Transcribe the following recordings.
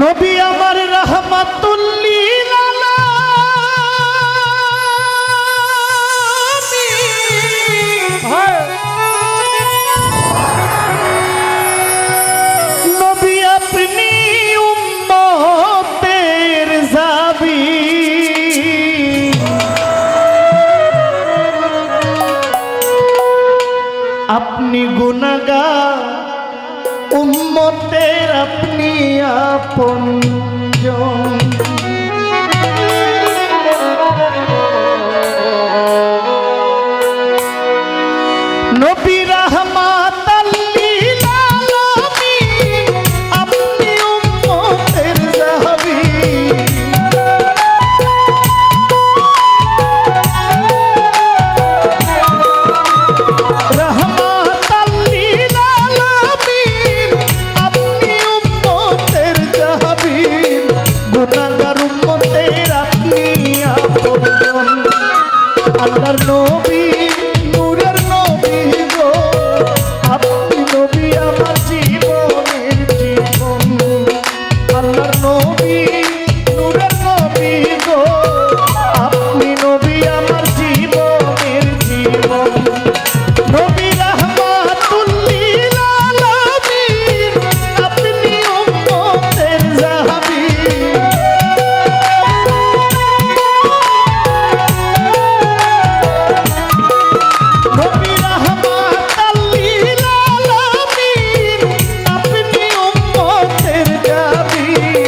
নবী আমার রহমাতুল্লিল Thank you.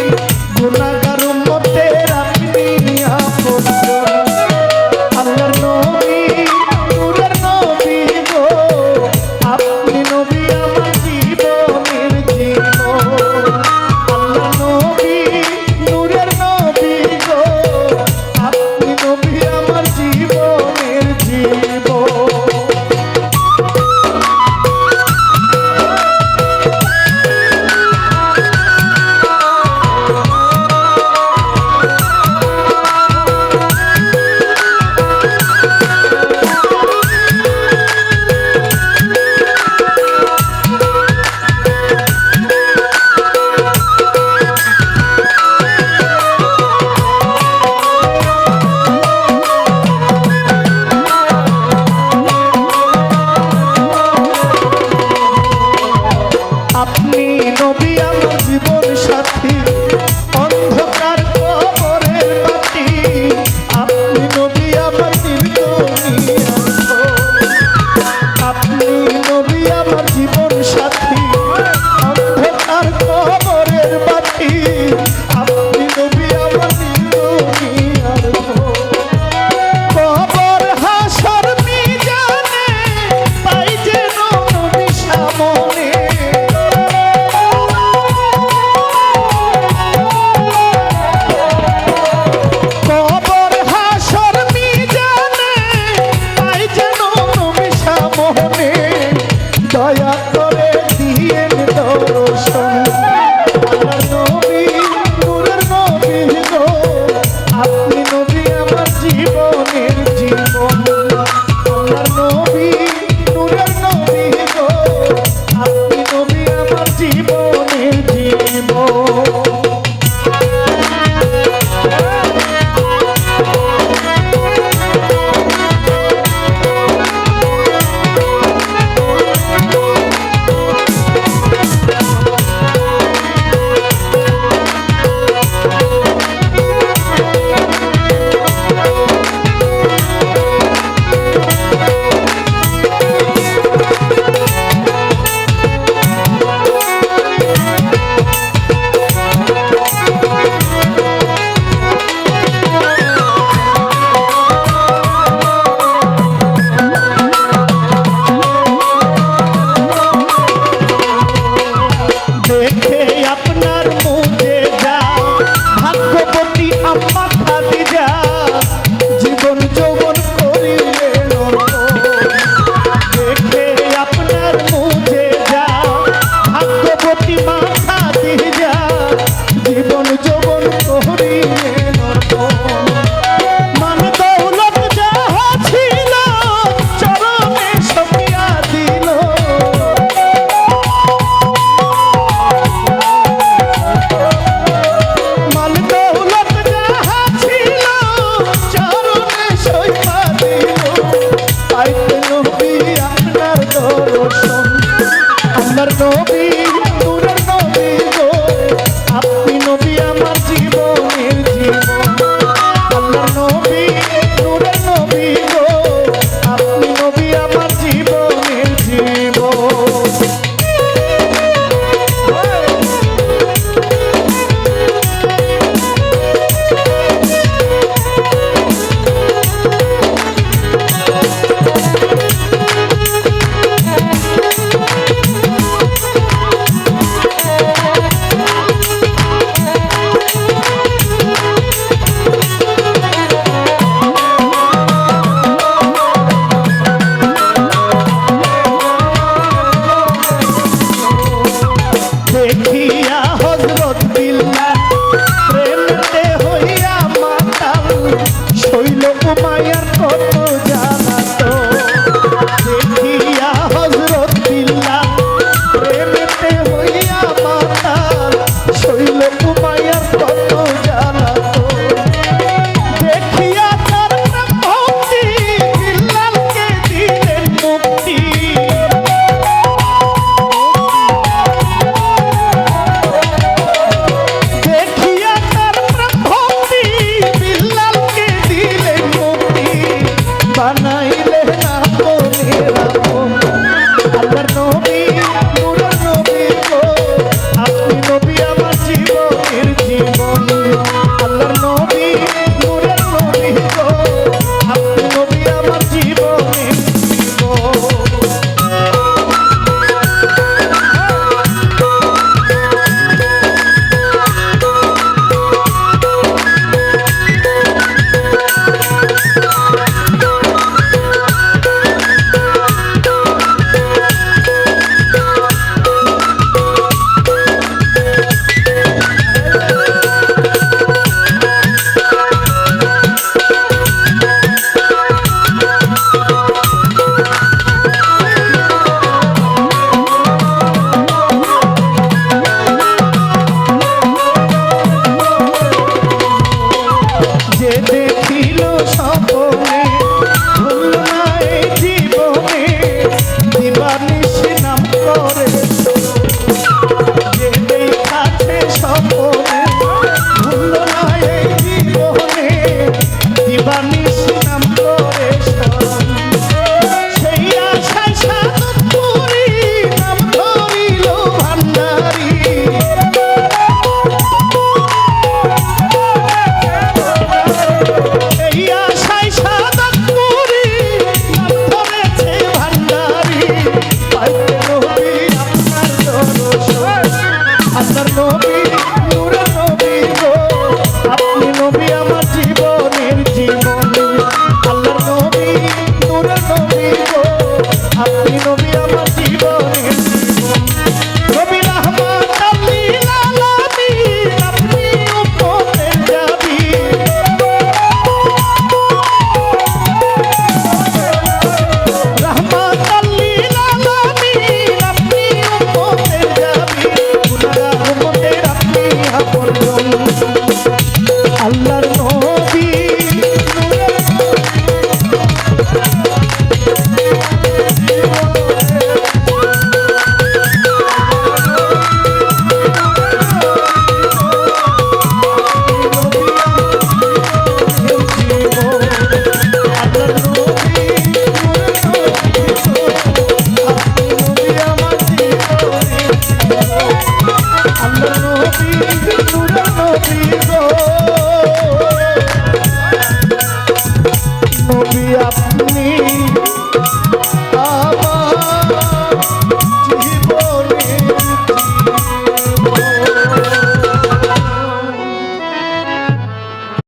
দেখিয়া হজরত বিল্লা প্রেমতে হইয়া মাতাল। শৈল কুমায়ার কত জানাত। দেখিয়া হজরত বিল্লা প্রেমতে হইয়া মাতাল। শৈল কুমার